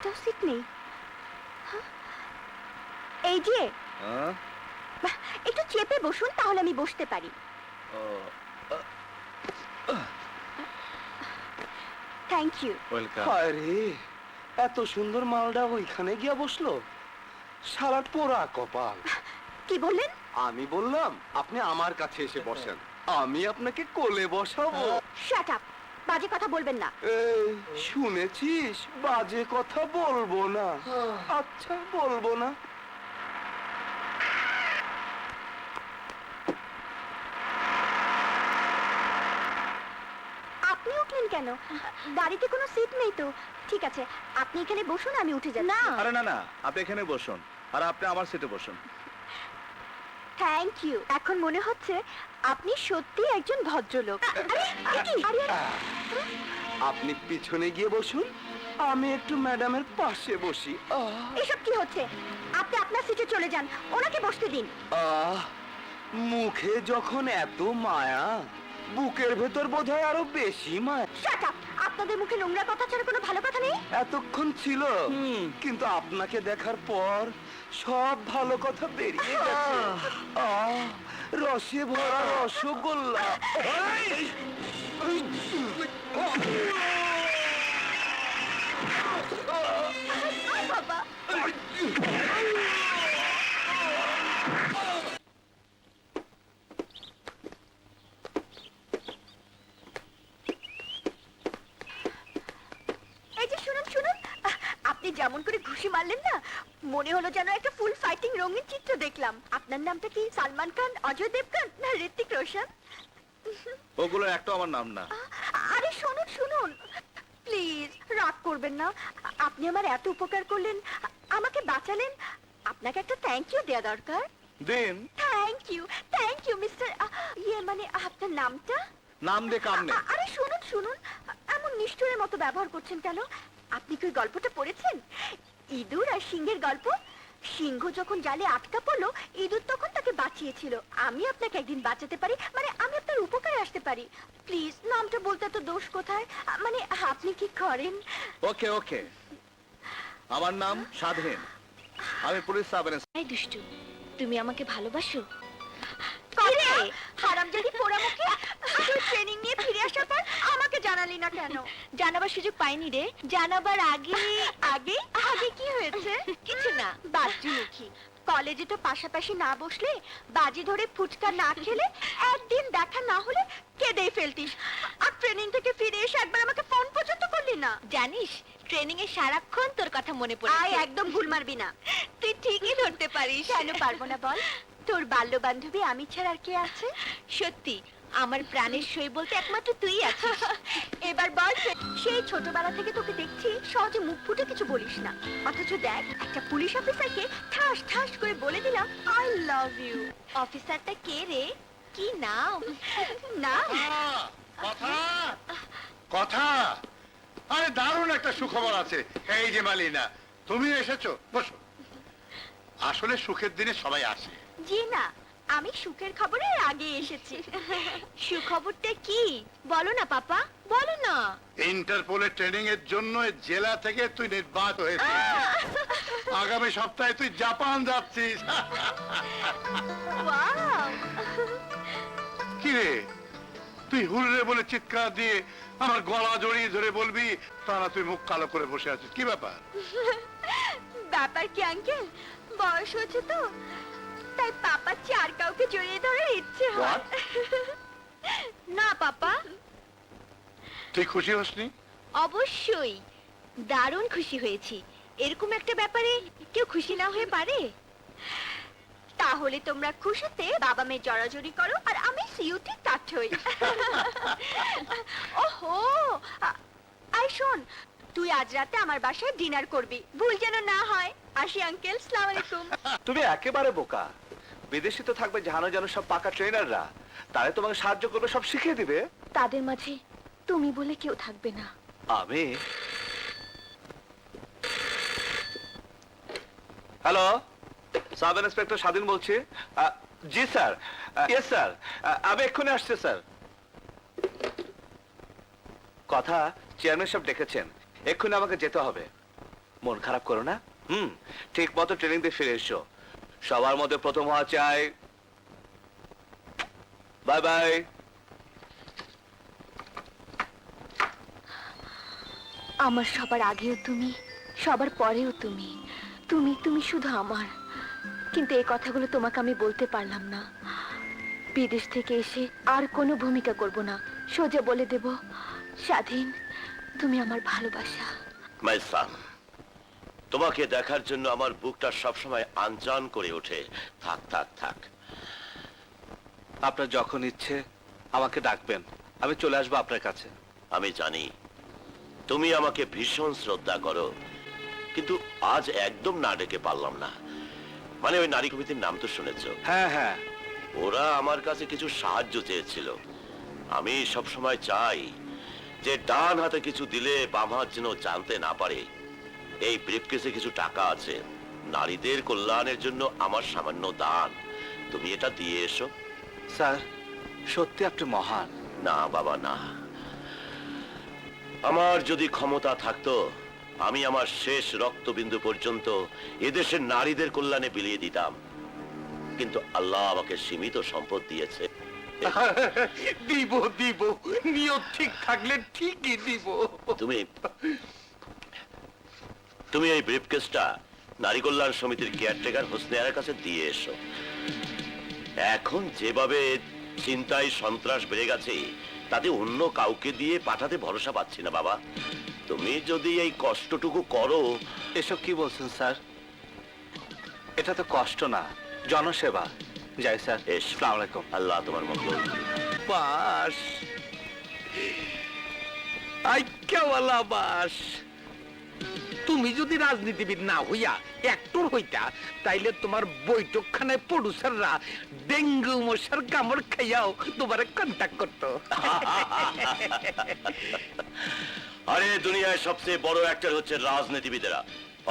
তো সিট নেই হ্যাঁ? এই যে হ্যাঁ? একটু চেপে বসুন তাহলে আমি বসতে পারি। থ্যাংক ইউ ওয়েলকাম আরে এত সুন্দর মালটা ওইখানে গিয়া বসল? সারা পোড়া কপাল। কি বললেন? আমি বললাম আপনি আমার কাছে এসে বসেন। আমি আপনাকে কোলে বসাবো। শাট আপ বাজে কথা বলবেন না। এই শুনেছিস? বাজে কথা বলব না। আচ্ছা বলব না। আপনি উঠলেন কেন? গাড়িতে কোনো সিট নেই তো। ঠিক আছে আপনি এখানে বসুন আমি উঠে যাচ্ছি। না। আরে না না আপনি এখানে বসুন। আর আপনি আমার সিটে বসুন। থ্যাংক ইউ এখন মনে হচ্ছে আপনি সত্যি একজন ভদ্রলোক। আপনি পিছনে গিয়ে বসুন। আমি একটু ম্যাডামের পাশে বসি। এসব কি হচ্ছে? আপনি আপনার সিটে চলে যান। ওনাকে বসতে দিন। আহ মুখে যখন এত মায়া বুকের ভেতর বোধহয় আরও বেশি মায়া। শাট আপ আপনাদের মুখে নোংরা কথা ছাড়া কোনো ভালো কথা নেই? এতক্ষণ ছিল। কিন্তু আপনাকে দেখার পর সব ভালো কথা বেরিয়ে গেছে। আহ, রসে ভরা রসগোল্লা। বাবা এই যে শুনুন শুনুন আহ, আপনি যেমন করে ঘুষি মারলেন না মনে হলো যেন একটা ফুল ফাইটিং রঙিন চিত্র দেখলাম। আপনার নামটা কি সালমান খান অজয় দেবগান না ঋতিক রোশন? ওগুলো একটা আমার নাম না। আরে শুনুন শুনুন। প্লিজ রাগ করবেন না। আপনি আমার এত উপকার করলেন আমাকে বাঁচালেন। আপনাকে একটা থ্যাংক ইউ দেওয়া দরকার। দিন। Thank you thank you mister ইয়ে মানে আপনার নামটা? নাম দিয়ে কাম নেই। আরে শুনুন শুনুন। এমন নিষ্ঠুরের মতো ব্যবহার করছেন কেন? আপনি কি ওই গল্পটা পড়েছেন? ইঁদুর আর সিংহের গল্প? সিংহ যখন জালে আটকা পড়ল ইঁদুর তখন তাকে বাঁচিয়েছিল। আমি আপনাকে একদিন বাঁচাতে পারি মানে আমি আপনার উপকারে আসতে পারি। প্লিজ নামটা বলতে তো দোষ কোথায়? মানে আপনি কি করেন? ওকে ওকে। আমার নাম স্বাধীন। আমি পুলিশ সাব এই দুষ্টু তুমি আমাকে ভালোবাসো? কিরে? হারামজাদি পোড়ামুখী? তুই ট্রেনিং নিয়ে ফিরে আসার পর আমাকে জানালি না কেন? জানাবার সুযোগ পাইনি রে। জানাবার আগে আগে? আগে কি হয়েছে? কিছু না বাজ্যমুখী কলেজে তো পাশাপাশি না বসলে বাজি ধরে ফুচকা না খেলে একদিন দেখা না হলে কেঁদেই ফেলতিস। আর ট্রেনিং থেকে ফিরে এসে একবার আমাকে ফোন পর্যন্ত করলি না। জানিস ট্রেনিং এ সারাক্ষণ তোর কথা মনে পড়ে আয় একদম ভুল মারবি না। তুই ঠিকই ধরতে পারিস। কেন পারব না বল? তোর বাল্য বান্ধবী আমি ছাড়া আর কে আছে? সত্যি আমার প্রাণের সই বলতে একমাত্র তুই আছিস। এবার বল সেই ছোটবেলা থেকে তোকে দেখছি সহজে মুখ ফুটে কিছু বলিস না। অথচ দেখ একটা পুলিশ অফিসারকে ঠাস ঠাস করে বলে দিলাম আই লাভ ইউ অফিসারটা কে রে? কি নাম? না কথা কথা আরে দারুণ একটা সুখবর আছে। এই যে মালিনা তুমি এসেছ? বসো। আসলে সুখের দিনে সবাই আসে। জি না আমি সুখের খবরের আগে এসেছি। সুখবরটা কি? বলো না পাপা। বলো না। ইন্টারপোলের ট্রেনিং এর জন্য জেলা থেকে তুই নির্বাত হয়েছিস। আগামী সপ্তাহে তুই জাপান যাচ্ছিস। কি রে? তুই হুররে বলে চিৎকার দিয়ে আমার গলা জড়িয়ে ধরে বলবি তারা তুই মুখ কালো করে বসে আছিস। কি ব্যাপার? ব্যাপার কি আঙ্কেল? বয়স হচ্ছে তো। তাই পাপা চার কাউকে জড়িয়ে ধরার ইচ্ছে হয়। না পাপা। তুই খুশি হসনি? অবশ্যই। দারুণ খুশি হয়েছি। এরকম একটা ব্যাপারে কেউ খুশি না হয়ে পারে? তাহলে তোমরা খুশিতে বাবা মেয়ে জড়াজড়ি করো আর আমি সিউটি কাট হই ওহো! আই শোন তুই আজ রাতে আমার বাসায় ডিনার করবি। ভুল যেন না হয়। আসি আঙ্কেল সালাম আলাইকুম। তুমি একেবারে বোকা। বিদেশি তো থাকবে জানো জানো সব পাকা ট্রেনাররা। তারা তোমাকে সাহায্য করবে সব শিখিয়ে দিবে। তাদের মাঝে তুমি বলে কেউ থাকবে না। আমি? হ্যালো? সাব ইন্সপেক্টর স্বাধীন বলছি। জি স্যার। Yes sir. আমি এক্ষুনি আসছি স্যার। কথা চেয়ারম্যান সব ডেকেছেন। এক্ষুনি আমাকে যেতে হবে। মন খারাপ করো না। হুম ঠিক মতো ট্রেনিং দিয়ে ফিরে এসো। সবার মধ্যে প্রথম হওয়া চাই। Bye bye. আমার সবার আগেও তুমি সবার পরেও তুমি। তুমি তুমি শুধু আমার। কিন্তু এই কথাগুলো তোমাকে আমি বলতে পারলাম না। বিদেশ থেকে এসে আর কোনো ভূমিকা করব না। সোজা বলে দেব স্বাধীন তুমি আমার ভালোবাসা। মাই সান। তোমাকে দেখার জন্য আমার বুকটা সবসময় আনজান করে ওঠে। থাক থাক থাক। আপনার যখন ইচ্ছে আমাকে ডাকবেন। আমি চলে আসব আপনার কাছে। আমি জানি। তুমি আমাকে ভীষণ শ্রদ্ধা করো। কিন্তু আজ একদম না ডেকে পারলাম না। মানে ওই নারী কমিটির নাম তো শুনেছ? হ্যাঁ হ্যাঁ। ওরা আমার কাছে কিছু সাহায্য চেয়েছিল। আমি সব সময় চাই যে ডান হাতে কিছু দিলে বাম হাত যেন জানতে না পারে। এই ব্রিফকেসে কিছু টাকা আছে। নারীদের কল্যাণের জন্য আমার সামান্য দান। তুমি এটা দিয়ে এসো। স্যার সত্যি আপনি মহান। না বাবা না। আমার যদি ক্ষমতা থাকতো আমি আমার শেষ রক্তবিন্দু পর্যন্ত এদেশের নারীদের কল্যাণে বিলিয়ে দিতাম। কিন্তু আল্লাহ আমাকে সীমিত সম্পদ দিয়েছে। দিব দিব। নিয়ত ঠিক থাকলে ঠিকই দিব। তুমি তুমি এই ব্রিফকেসটা নারী কল্যাণ সমিতির কেয়ারটেকার হোসনেয়ার কাছে দিয়ে এসো। এখন যেভাবে চিন্তায় সন্ত্রাস বেড়ে গেছে তাতে অন্য কাউকে দিয়ে পাঠাতে ভরসা পাচ্ছি না বাবা। তুমি যদি এই কষ্টটুকু করো এসব কি বলছেন স্যার? এটা তো কষ্ট না জনসেবা। যাই স্যার। আসসালামু আলাইকুম। আল্লাহ তোমার মঙ্গল। বাস। আইক্যাওয়ালা বাস। তুমি যদি রাজনীতিবিদ না হইয়া অ্যাক্টর হইতা তাইলে তোমার বৈঠকখানায় প্রডিউসাররা ডেঙ্গু মশার কামড় খাইয়াও তোমারে কন্ট্যাক্ট করতো। আরে দুনিয়ায় সবচেয়ে বড় অ্যাক্টর হচ্ছে রাজনীতিবিদেরা।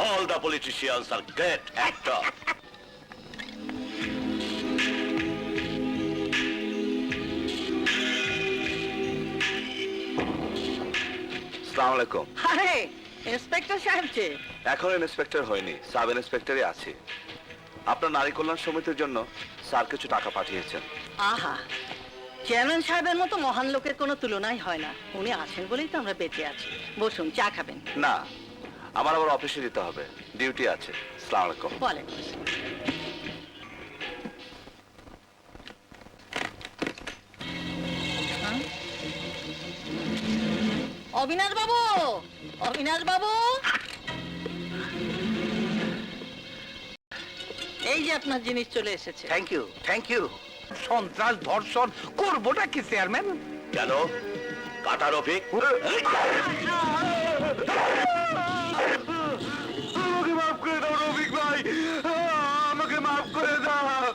All the politicians R great actor আসসালামু আলাইকুম। আরে ইন্সপেক্টর সাহেব যে এখন ইন্সপেক্টর হয়নি সাব ইন্সপেক্টরই আছে। আপনার নারী কল্যাণ সমিতির জন্য স্যার কিছু টাকা পাঠিয়েছেন। আহা চেয়ারম্যান সাহেবের মতো মহান লোকের কোনো তুলনাই হয় না। উনি আছেন বলেই তো আমরা বেঁচে আছি। বসুন চা খাবেন। না আমার আবার অফিসে যেতে হবে। ডিউটি আছে সালামালাইকুম আলাইকুম। বলেন অবিনাশ বাবু! অবিনাশ বাবু! এই যে আপনার জিনিস চলে এসেছে। থ্যাংক ইউ থ্যাংক ইউ সন্ত্রাস ধর্ষণ করবোটা কি চেয়ারম্যান? কেন? কাটা রফিক আমাকে মাফ করে দাও রফিক ভাই। আমাকে মাফ করে দাও।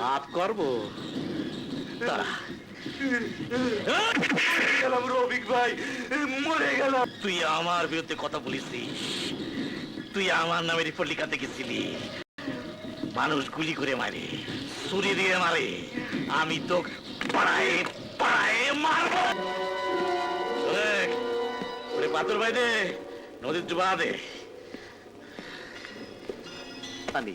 মাফ করব। তারা গেলাম রফিক ভাই মরে গেলাম। তুই আমার বিরুদ্ধে কথা তুই আমার নামে রিপোর্ট লিখাতে গেছিলি। মানুষ গুলি করে মারে ছুরি দিয়ে মারে। আমি তো পাড়ায় পাড়ায় মারবো। ওরে, ওরে পাথর ভাই দে নদীর জুবা দে। পানি